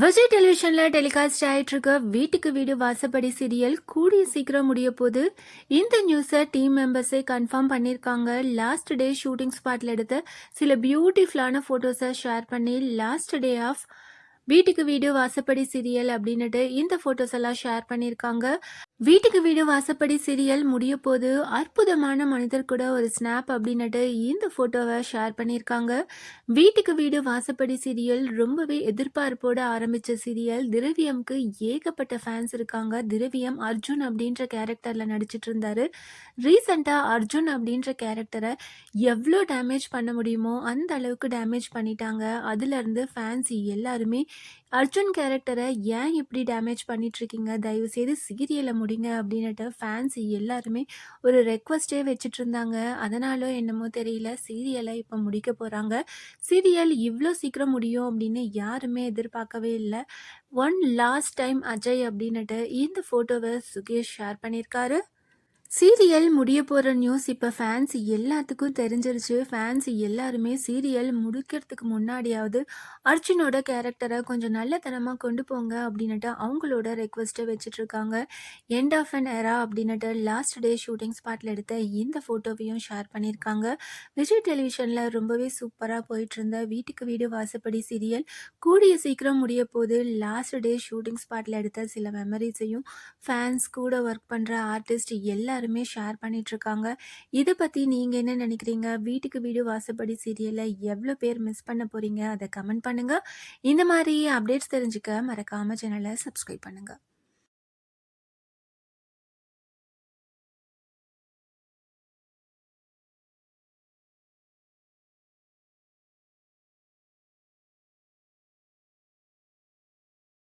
Vijay டெலிவிஷன்ல telecast ஆயிட்டு இருக்க வீட்டுக்கு வீடு வாசப்படி சீரியல் கூடிய சீக்கிரம் முடிய போது இந்த நியூஸை டீம் மெம்பர்ஸே கன்ஃபார்ம் பண்ணியிருக்காங்க. லாஸ்ட் டே ஷூட்டிங் ஸ்பாட்ல எடுத்த சில பியூட்டிஃபுல்லான ஃபோட்டோஸை ஷேர் பண்ணி லாஸ்ட் டே ஆஃப் வீட்டுக்கு வீடு வாசப்படி சீரியல் அப்படின்னுட்டு இந்த ஃபோட்டோஸ் எல்லாம் ஷேர் பண்ணியிருக்காங்க. வீட்டுக்கு வீடு வாசப்படி சீரியல் முடிய போது அற்புதமான மனிதர் கூட ஒரு ஸ்னாப் அப்படின்னுட்டு இந்த ஃபோட்டோவை ஷேர் பண்ணியிருக்காங்க. வீட்டுக்கு வீடு வாசப்படி சீரியல் ரொம்பவே எதிர்பார்ப்போட ஆரம்பித்த சீரியல் திரவியம்க்கு ஏகப்பட்ட ஃபேன்ஸ் இருக்காங்க. திரவியம் அர்ஜுன் அப்படின்ற கேரக்டரில் நடிச்சிட்டு இருந்தாரு. ரீசண்டாக அர்ஜுன் அப்படின்ற கேரக்டரை எவ்வளோ டேமேஜ் பண்ண முடியுமோ அந்த அளவுக்கு டேமேஜ் பண்ணிட்டாங்க. அதுலேருந்து ஃபேன்ஸ் எல்லாருமே அர்ஜுன் கேரக்டரை ஏன் இப்படி டேமேஜ் பண்ணிட்டு இருக்கீங்க? தயவு செய்து முடி முடிங்க அப்படின்னுட்டு ஃபேன்ஸ் எல்லாருமே ஒரு ரெக்வஸ்ட்டே வச்சுட்டு இருந்தாங்க அதனால என்னமோ தெரியல. சீரியலை இப்போ முடிக்க போகிறாங்க சீரியல் இவ்வளோ சீக்கிரம் முடியும் அப்படின்னு யாருமே எதிர்பார்க்கவே இல்லை. ஒன் லாஸ்ட் டைம் அஜய் அப்படின்னுட்டு இந்த ஃபோட்டோவை சுகேஷ் ஷேர் பண்ணியிருக்காரு சீரியல் முடிய போகிற நியூஸ் இப்போ ஃபேன்ஸ் எல்லாத்துக்கும் தெரிஞ்சிருச்சு. ஃபேன்ஸ் எல்லாருமே சீரியல் முடிக்கிறதுக்கு முன்னாடியாவது அர்ஜுனோட கேரக்டரை கொஞ்சம் நல்லத்தனமாக கொண்டு போங்க அப்படின்னுட்டு அவங்களோட ரெக்வஸ்ட்டை வச்சுட்ருக்காங்க எண்ட் ஆஃப் அன் எரா அப்படின்னுட்டு லாஸ்ட் டே ஷூட்டிங் ஸ்பாட்டில் எடுத்த இந்த ஃபோட்டோவையும் ஷேர் பண்ணியிருக்காங்க. விஜய் டெலிவிஷனில் ரொம்பவே சூப்பராக போயிட்டுருந்த வீட்டுக்கு வீடு வாசப்படி சீரியல் கூடிய சீக்கிரம் முடிய போது லாஸ்ட் டே ஷூட்டிங் ஸ்பாட்டில் எடுத்த சில மெமரிஸையும் ஃபேன்ஸ் கூட ஒர்க் பண்ணுற ஆர்டிஸ்ட் எல்லாரும் எல்லாருமே ஷேர் பண்ணிகிட்ருக்காங்க இதை பற்றி நீங்கள் என்ன நினைக்கிறீங்க? வீட்டுக்கு வீடு வாசப்படி சீரியலை எவ்வளோ பேர் மிஸ் பண்ண போகிறீங்க அதை கமெண்ட் பண்ணுங்கள் இந்த மாதிரி அப்டேட்ஸ் தெரிஞ்சுக்க மறக்காமல் சேனலை சப்ஸ்கிரைப் பண்ணுங்கள்